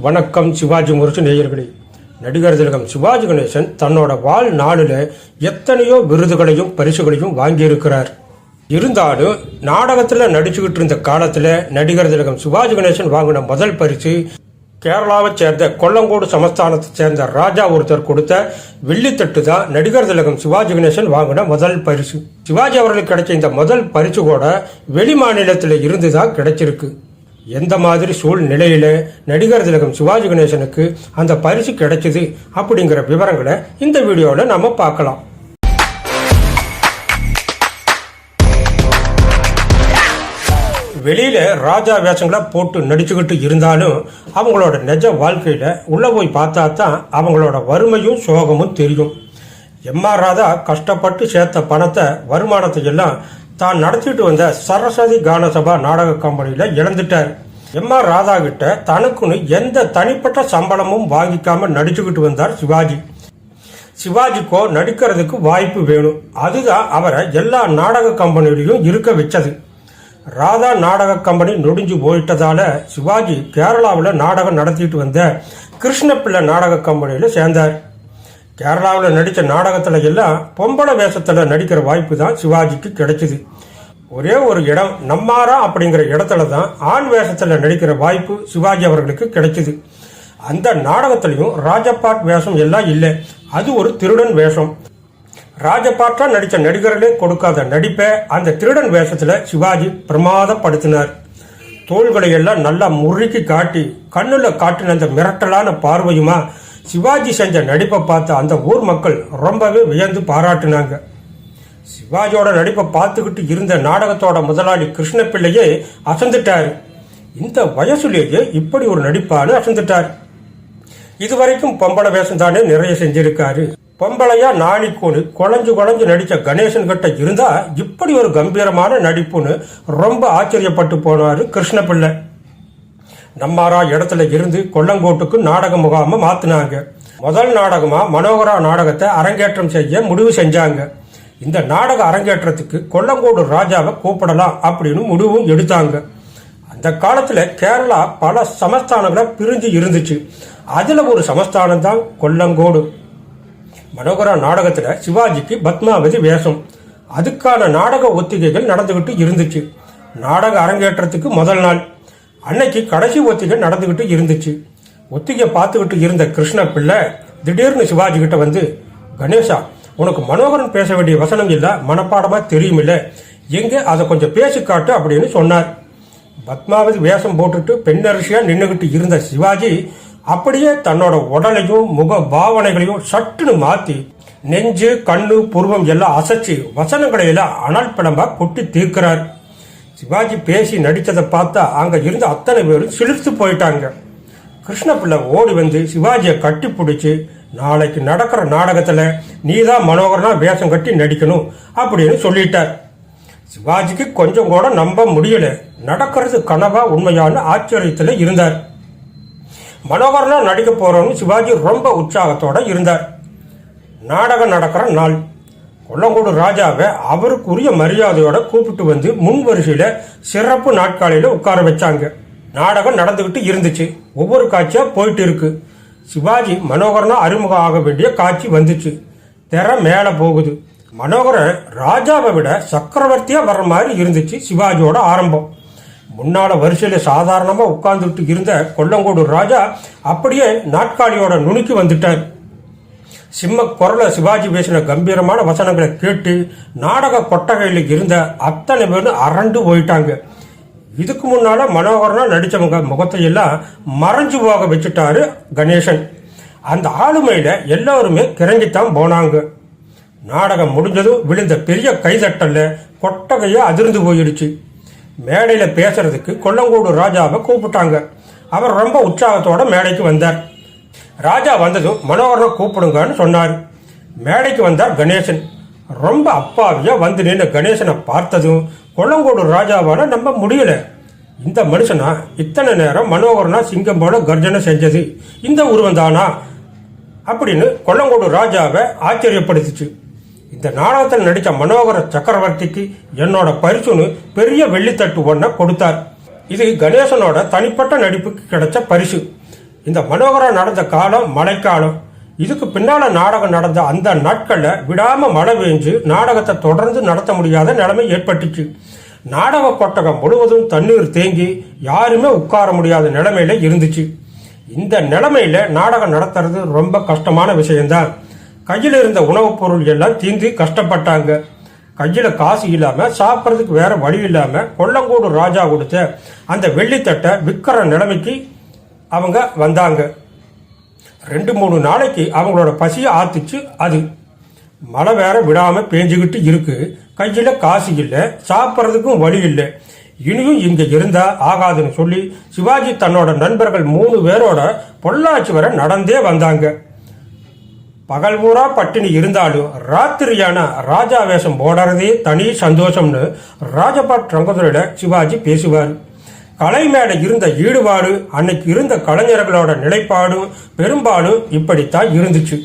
வணக்கம் சிவாஜி முரசு நேயர்களே. நடிகர் திலகம் சிவாஜி கணேசன் தன்னோட வாழ்நாளில் எத்தனையோ விருதுகளையும் பரிசுகளையும் வாங்கியிருக்கிறார். இருந்தாலும் நாடகத்தில் நடிச்சுக்கிட்டு இருந்த காலத்தில் நடிகர் திலகம் சிவாஜி கணேசன் வாங்கின முதல் பரிசு கேரளாவை சேர்ந்த கொல்லங்கோடு சமஸ்தானத்தை சேர்ந்த ராஜா ஒருத்தர் கொடுத்த வெள்ளித்தட்டு தான் நடிகர் திலகம் சிவாஜி கணேசன் வாங்கின முதல் பரிசு. சிவாஜி அவர்களுக்கு கிடைச்ச இந்த முதல் பரிசு கூட வெளி மாநிலத்தில் இருந்து தான் கிடைச்சிருக்கு. எந்த மாதிரி சூழ்நிலையில நடிகர் திலகம் சிவாஜி கணேசனுக்கு அந்த பரிசு கிடைச்சது அப்படிங்கிற விவரங்களை இந்த வீடியோவில் நம்ம பார்க்கலாம். வெளியில ராஜா வேஷங்களை போட்டு நடிச்சுக்கிட்டு இருந்தாலும் அவங்களோட நிஜ வாழ்க்கையில உள்ள போய் பார்த்தா தான் அவங்களோட வறுமையும் சோகமும் தெரியும். எம்ஆர் ராதா கஷ்டப்பட்டு சேர்த்த பணத்தை வருமானத்தை எல்லாம் தான் நடத்திட்டு வந்த சரஸ்வதி கானசபா நாடக கம்பெனியில இழந்துட்டார். எம் ஆர் ராதா கிட்ட தனக்குன்னு எந்த தனிப்பட்ட சம்பளமும் வாங்கிக்காம நடிச்சுக்கிட்டு வந்தார் சிவாஜி. சிவாஜிக்கோ நடிக்கிறதுக்கு வாய்ப்பு வேணும். அதுதான் அவரை எல்லா நாடக கம்பெனிலையும் இருக்க வச்சது. ராதா நாடக கம்பெனி நொடிஞ்சு போயிட்டதால சிவாஜி கேரளாவில் நாடகம் நடத்திட்டு வந்த கிருஷ்ணப்பிள்ளை நாடக கம்பெனியில் சேர்ந்தார். கேரளாவில் நடித்த நாடகத்தில் எல்லாம் பொம்பளை வேஷத்தில் நடிக்கிற வாய்ப்பு தான் சிவாஜிக்கு கிடைச்சிது. ஒரே ஒரு இடம் நம்மாரா அப்படிங்கிற இடத்துல தான் ஆண் வேஷத்தில் நடிக்கிற வாய்ப்பு சிவாஜி அவர்களுக்கு கிடைச்சிது. அந்த நாடகத்திலையும் ராஜபாட் வேஷம் எல்லாம் இல்லை. அது ஒரு திருடன் வேஷம். ராஜபாட்டா நடித்த நடிகர்களே கொடுக்காத நடிப்பை அந்த திருடன் வேஷத்தில் சிவாஜி பிரமாதப்படுத்தினார். தோள்களை எல்லாம் நல்லா முறுக்கி காட்டி கண்ணுல காட்டின அந்த மிரட்டலான பார்வையுமா சிவாஜி செஞ்ச நடிப்பை பார்த்த அந்த ஊர் மக்கள் ரொம்பவே வியந்து பாராட்டினாங்க. சிவாஜியோட நடிப்பை பார்த்துக்கிட்டு இருந்த நாடகத்தோட முதலாளி கிருஷ்ணப்பிள்ளையே அசந்துட்டார். இந்த வயசுலேயே இப்படி ஒரு நடிப்பான்னு அசந்துட்டார். இதுவரைக்கும் பொம்பளை வேஷம் தானே நிறைய செஞ்சிருக்காரு. பொம்பளையா நாணிக்கூனு குழஞ்சு குழஞ்சு நடித்த கணேசன் கிட்ட இருந்தா இப்படி ஒரு கம்பீரமான நடிப்புன்னு ரொம்ப ஆச்சரியப்பட்டு போனாரு கிருஷ்ணப்பிள்ளை. நம்மாரா இடத்துல இருந்து கொல்லங்கோட்டுக்கு நாடக முகாமை மாத்தினாங்க. முதல் நாடகமா மனோகரா நாடகத்தை அரங்கேற்றம் செய்ய முடிவு செஞ்சாங்க. இந்த நாடக அரங்கேற்றத்துக்கு கொல்லங்கோடு ராஜாவை கூப்பிடலாம் அப்படின்னு முடிவும் எடுத்தாங்க. அந்த காலத்துல கேரளா பல சமஸ்தானங்களாக பிரிஞ்சு இருந்துச்சு. அதுல ஒரு சமஸ்தானம் தான் கொல்லங்கோடு. மனோகரா நாடகத்துல சிவாஜிக்கு பத்மாவதி வேஷம். அதுக்கான நாடக ஒத்திகைகள் நடந்துகிட்டு இருந்துச்சு. நாடக அரங்கேற்றத்துக்கு முதல் நாள். அன்னைக்கு கடைசி ஒத்திகை நடந்துகிட்டு இருந்துச்சு. ஒத்திகை பார்த்துக்கிட்டு இருந்த கிருஷ்ண பிள்ளை திடீர்னு சிவாஜி கிட்ட வந்து கணேஷா உனக்கு மனோகரன் பேச வேண்டிய வசனம் இல்லை மனப்பாடமா தெரியுமில்ல. எங்க அதை கொஞ்சம் பேசி காட்டு அப்படின்னு சொன்னார். பத்மாவதி வேஷம் போட்டுட்டு பெண்ணரசியா நின்றுகிட்டு இருந்த சிவாஜி அப்படியே தன்னோட உடலையும் முக பாவனைகளையும் சட்டுன்னு மாத்தி நெஞ்சு கண்ணு புருவம் எல்லாம் அசைச்சு வசனங்களை எல்லாம் அனல் பிளம்பா கொட்டி தீர்க்கிறார். சிவாஜி பேசி நடித்ததை பார்த்தா அங்கே இருந்த அத்தனை பேரும் சிலிர்த்து போயிட்டாங்க. கிருஷ்ணபிள்ளை ஓடி வந்து சிவாஜியை கட்டி பிடிச்சி நாளைக்கு நடக்கிற நாடகத்துல நீதான் மனோகரனா வேஷம் கட்டி நடிக்கணும் அப்படின்னு சொல்லிட்டார். சிவாஜிக்கு கொஞ்சம் கூட நம்ப முடியல. நடக்கிறது கனவா உண்மையான ஆச்சரியத்தில் இருந்தார். மனோகரனா நடிக்க போறோம்னு சிவாஜி ரொம்ப உற்சாகத்தோட இருந்தார். நாடகம் நடக்கிற நாள். கொல்லங்கோடு ராஜாவை அவருக்குரிய மரியாதையோட கூப்பிட்டு வந்து முன் வரிசையில சிறப்பு நாட்காலையில உட்கார வச்சாங்க. நாடகம் நடந்துகிட்டு இருந்துச்சு. ஒவ்வொரு காட்சியா போயிட்டு இருக்கு. சிவாஜி மனோகரனா அறிமுகம் ஆக வேண்டிய காட்சி வந்துச்சு. திற மேல போகுது. மனோகரன் ராஜாவை விட சக்கரவர்த்தியா வர்ற மாதிரி இருந்துச்சு சிவாஜியோட ஆரம்பம். முன்னால வரிசையில சாதாரணமா உட்கார்ந்துட்டு இருந்த கொல்லங்கோடு ராஜா அப்படியே நாட்காலியோட நுணுக்கி வந்துட்டார். சிம்ம குரல சிவாஜி பேசின கம்பீரமான வசனங்களை கேட்டு நாடக கொட்டகையில் இருந்த அத்தனை பேரும் அரண்டு போயிட்டாங்க. இதுக்கு முன்னால மனோகரனா நடிச்சவங்க முகத்தையெல்லாம் மறைஞ்சு போக வச்சுட்டாரு கணேசன். அந்த ஆளுமையில எல்லாருமே கிறங்கித்தான் போனாங்க. நாடகம் முடிஞ்சதும் விழுந்த பெரிய கைதட்டல்ல கொட்டகையே அதிர்ந்து போயிடுச்சு. மேடையில பேசுறதுக்கு கொல்லங்கூடு ராஜாவை கூப்பிட்டாங்க. அவர் ரொம்ப உற்சாகத்தோட மேடைக்கு வந்தார். ராஜா வந்ததும் மனோகரனை கூப்பிடுங்கன்னு சொன்னார். மேடைக்கு வந்தார் கணேசன். ரொம்ப அப்பாவியாக வந்து நின்ற கணேசனை பார்த்ததும் கொல்லங்கோடு ராஜாவால் நம்ப முடியல. இந்த மனுஷனா இத்தனை நேரம் மனோகரனா சிங்கம் போல கர்ஜனை செஞ்சது. இந்த உருவம் தானா? அப்படின்னு கொல்லங்கோடு ராஜாவை ஆச்சரியப்படுத்துச்சு. இந்த நாடகத்தில் நடித்த மனோகர சக்கரவர்த்திக்கு என்னோட பரிசுன்னு பெரிய வெள்ளித்தட்டு ஒன்றை கொடுத்தார். இது கணேசனோட தனிப்பட்ட நடிப்புக்கு கிடைச்ச பரிசு. இந்த மனோகரம் நடந்த காலம் மழைக்காலம். இதுக்கு பின்னால நாடகம் நடந்த அந்த நாட்கள்ல விடாம மழை பெஞ்சு நாடகத்தை தொடர்ந்து நடத்த முடியாத நிலைமை ஏற்பட்டுச்சு. நாடக கொட்டகம் முழுவதும் தண்ணீர் தேங்கி யாருமே உட்கார முடியாத நிலைமையில இருந்துச்சு. இந்த நிலைமையில நாடகம் நடத்துறது ரொம்ப கஷ்டமான விஷயம்தான். கையில் இருந்த உணவுப் பொருள் எல்லாம் தீந்து கஷ்டப்பட்டாங்க. கையில் காசு இல்லாம சாப்பிட்றதுக்கு வேற வழி இல்லாம கொல்லங்கூடு ராஜா கொடுத்த அந்த வெள்ளித்தட்டை விற்கிற நிலைமைக்கு அவங்க வந்தாங்க. ரெண்டு மூணு நாளைக்கு அவங்களோட பசியை ஆத்துச்சு அது. மழை வேற விடாமல் பேஞ்சுக்கிட்டு இருக்கு. கையில் காசு இல்லை சாப்பிட்றதுக்கும் வழி இல்லை. இனியும் இங்கே இருந்தா ஆகாதுன்னு சொல்லி சிவாஜி தன்னோட நண்பர்கள் மூணு பேரோட பொள்ளாச்சி வரை நடந்தே வந்தாங்க. பகல் பூரா பட்டினி இருந்தாலும் ராத்திரியான ராஜா வேஷம் போடுறதே தனி சந்தோஷம்னு ராஜபாட் ரங்கதுரையில சிவாஜி பேசுவார். கலை மேல இருந்த ஈடுபாடு அன்னைக்கு இருந்த கலைஞர்களோட நிலைப்பாடும் பெரும்பாலும் இப்படித்தான் இருந்துச்சு.